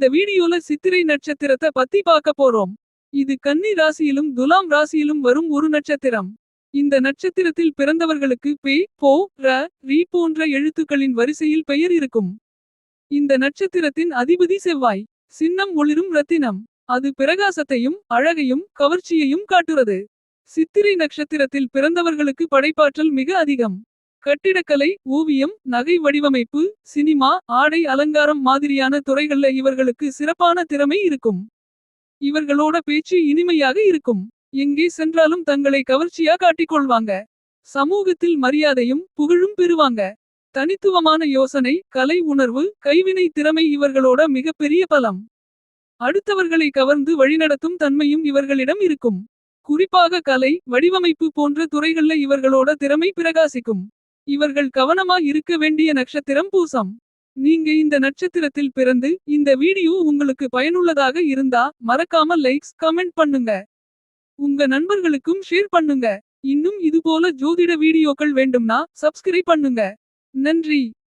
இந்த வீடியோல சித்திரை நட்சத்திரத்தை பத்தி பார்க்க போறோம். இது கன்னி ராசியிலும் துலாம் ராசியிலும் வரும் ஒரு நட்சத்திரம். இந்த நட்சத்திரத்தில் பிறந்தவர்களுக்கு பே, போ, ர, ரி போன்ற எழுத்துக்களின் வரிசையில் பெயர் இருக்கும். இந்த நட்சத்திரத்தின் அதிபதி செவ்வாய். சின்னம் ஒளிரும் ரத்தினம். அது பிரகாசத்தையும் அழகையும் கவர்ச்சியையும் காட்டுறது. சித்திரை நட்சத்திரத்தில் பிறந்தவர்களுக்கு படைப்பாற்றல் மிக அதிகம். கட்டிடக்கலை ஓவியம் நகை வடிவமைப்பு சினிமா ஆடை அலங்காரம் மாதிரியான துறைகள்ல இவர்களுக்கு சிறப்பான திறமை இருக்கும். இவர்களோட பேச்சு இனிமையாக இருக்கும். எங்கே சென்றாலும் தங்களை கவர்ச்சியா காட்டிக்கொள்வாங்க. சமூகத்தில் மரியாதையும் புகழும் பெறுவாங்க. தனித்துவமான யோசனை கலை உணர்வு கைவினை திறமை இவர்களோட மிகப்பெரிய பலம். அடுத்தவர்களை கவர்ந்து வழிநடத்தும் தன்மையும் இவர்களிடம் இருக்கும். குறிப்பாக கலை வடிவமைப்பு போன்ற துறைகள்ல இவர்களோட திறமை பிரகாசிக்கும். இவர்கள் கவனமா இருக்க வேண்டிய நட்சத்திரம் பூசம். நீங்க இந்த நட்சத்திரத்தில் பிறந்து இந்த வீடியோ உங்களுக்கு பயனுள்ளதாக இருந்தா மறக்காம லைக்ஸ் கமெண்ட் பண்ணுங்க. உங்க நண்பர்களுக்கும் ஷேர் பண்ணுங்க. இன்னும் இதுபோல ஜோதிட வீடியோக்கள் வேண்டும்னா சப்ஸ்கிரைப் பண்ணுங்க. நன்றி.